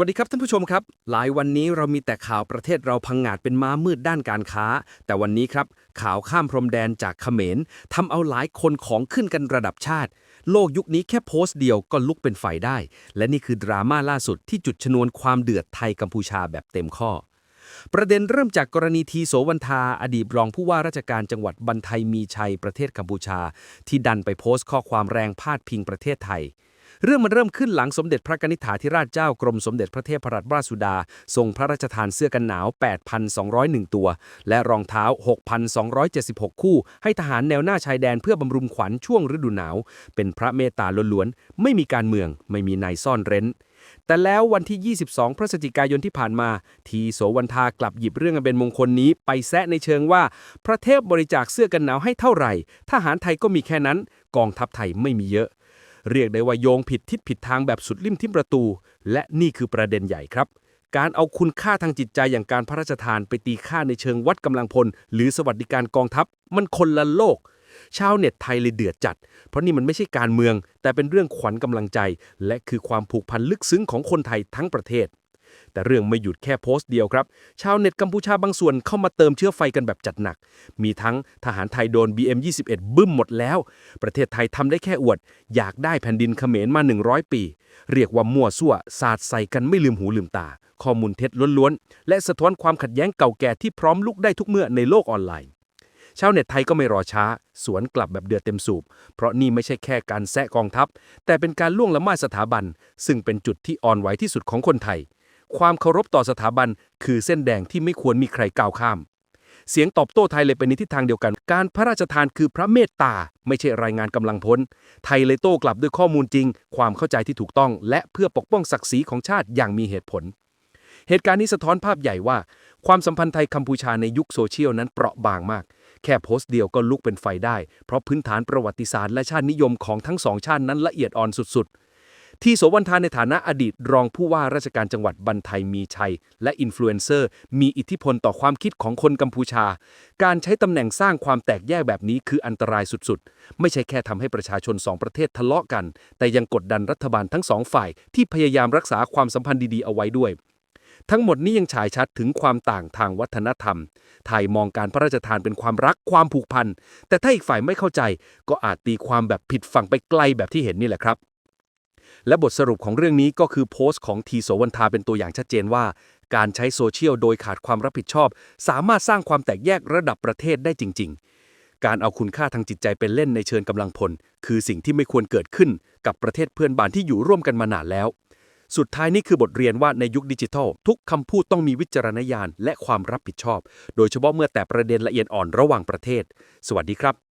วัสดีครับท่านผู้ชมครับ หลายวันนี้เรามีแต่ข่าวประเทศเราพังงาดเป็นม้ามืดด้านการค้า แต่วันนี้ครับ ข่าวข้ามพรมแดนจากเขมรทำเอาหลายคนของขึ้นกันระดับชาติ โลกยุคนี้แค่โพสต์เดียวก็ลุกเป็นไฟได้ และนี่คือดราม่าล่าสุดที่จุดชนวนความเดือดไทยกัมพูชาแบบเต็มข้อ ประเด็นเริ่มจากกรณีทีโสวันทาอดีตรองผู้ว่าราชการจังหวัดบันไทยมีชัยประเทศกัมพูชา ที่ดันไปโพสต์ข้อความแรงพาดพิงประเทศไทย เรื่องมันเริ่มขึ้นหลังสมเด็จพระกนิษฐาธิราชเจ้ากรมสมเด็จพระเทพรัตนราชสุดา ทรงพระราชทานเสื้อกันหนาว 8,201 ตัว และรองเท้า 6,276 คู่ ให้ทหารแนวหน้าชายแดนเพื่อบำรุงขวัญช่วงฤดูหนาว เป็นพระเมตตาล้วนๆ ไม่มีการเมือง ไม่มีนายซ่อนเร้นแต่แล้ววันที่ 22 พฤศจิกายนที่ผ่านมา ทีโสวันทากลับหยิบเรื่องอันเป็นมงคลนี้ไปแซะในเชิงว่า พระเทพบริจาคเสื้อกันหนาวให้เท่าไหร่ ทหารไทยก็มีแค่นั้น กองทัพไทยไม่มีเยอะ เรียกได้ว่าโยงผิดทิศผิดทางแบบสุดลิ่มทิ่มประตู และนี่คือประเด็นใหญ่ครับ การเอาคุณค่าทางจิตใจอย่างการพระราชทานไปตีค่าในเชิงวัดกำลังพล หรือสวัสดิการกองทัพ มันคนละโลก ชาวเน็ตไทยเลยเดือดจัด เพราะนี่มันไม่ใช่การเมือง แต่เป็นเรื่องขวัญกำลังใจ และคือความผูกพันลึกซึ้งของคนไทยทั้งประเทศ แต่เรื่องไม่หยุดแค่โพสต์เดียวครับ ชาวเน็ตกัมพูชาบางส่วนเข้ามาเติมเชื้อไฟกันแบบจัดหนัก มีทั้งทหารไทยโดน BM21 บึ้มหมดแล้ว ประเทศไทยทำได้แค่อวด อยากได้แผ่นดินเขมรมา 100 ปี เรียกว่ามั่วซั่วสาดใส่กันไม่ลืมหูลืมตา ข้อมูลเท็จล้วนๆ และสะท้อนความขัดแย้งเก่าแก่ที่พร้อมลุกได้ทุกเมื่อในโลกออนไลน์ชาวเน็ตไทยก็ไม่รอช้า สวนกลับแบบเดือดเต็มสูบ เพราะนี่ไม่ใช่แค่การแซะกองทัพ แต่เป็นการล่วงละเมิดสถาบัน ซึ่งเป็นจุดที่อ่อนไหวที่สุดของคนไทย ความเคารพต่อสถาบัน คือเส้นแดงที่ไม่ควรมีใครก้าวข้าม เสียงตอบโต้ไทยเลยเป็นในทิศทางเดียวกัน การพระราชทานคือพระเมตตา ไม่ใช่รายงานกำลังพล ไทยเลยโต้กลับด้วยข้อมูลจริง ความเข้าใจที่ถูกต้อง และเพื่อปกป้องศักดิ์ศรีของชาติอย่างมีเหตุผล เหตุการณ์นี้สะท้อนภาพใหญ่ว่า ความสัมพันธ์ไทยกัมพูชาในยุคโซเชียลนั้นเปราะบางมากแค่โพสต์เดียวก็ลุกเป็นไฟได้ เพราะพื้นฐานประวัติศาสตร์และชาตินิยมของทั้งสองชาตินั้นละเอียดอ่อนสุดๆ ที่โสวันทานในฐานะอดีตรองผู้ว่าราชการจังหวัดบันไทยมีชัย และอินฟลูเอนเซอร์ มีอิทธิพลต่อความคิดของคนกัมพูชา การใช้ตำแหน่งสร้างความแตกแยกแบบนี้คืออันตรายสุดๆ ไม่ใช่แค่ทำให้ประชาชนสองประเทศทะเลาะกัน แต่ยังกดดันรัฐบาลทั้งสองฝ่าย ที่พยายามรักษาความสัมพันธ์ดีๆเอาไว้ด้วยทั้งหมดนี้ยังฉายชัดถึงความต่างทางวัฒนธรรม ไทยมองการพระราชทานเป็นความรักความผูกพัน แต่ถ้าอีกฝ่ายไม่เข้าใจ ก็อาจตีความแบบผิดฝั่งไปไกลแบบที่เห็นนี่แหละครับ และบทสรุปของเรื่องนี้ก็คือโพสต์ของทีโสวันทาเป็นตัวอย่างชัดเจนว่า การใช้โซเชียลโดยขาดความรับผิดชอบ สามารถสร้างความแตกแยกระดับประเทศได้จริง ๆ การเอาคุณค่าทางจิตใจเป็นเล่นในเชิญกำลังพล คือสิ่งที่ไม่ควรเกิดขึ้นกับประเทศเพื่อนบ้านที่อยู่ร่วมกันมานานแล้ว สุดท้ายนี่คือบทเรียนว่าในยุคดิจิทัล ทุกคำพูดต้องมีวิจารณญาณและความรับผิดชอบ โดยเฉพาะเมื่อแต่ประเด็นละเอียดอ่อนระหว่างประเทศ สวัสดีครับ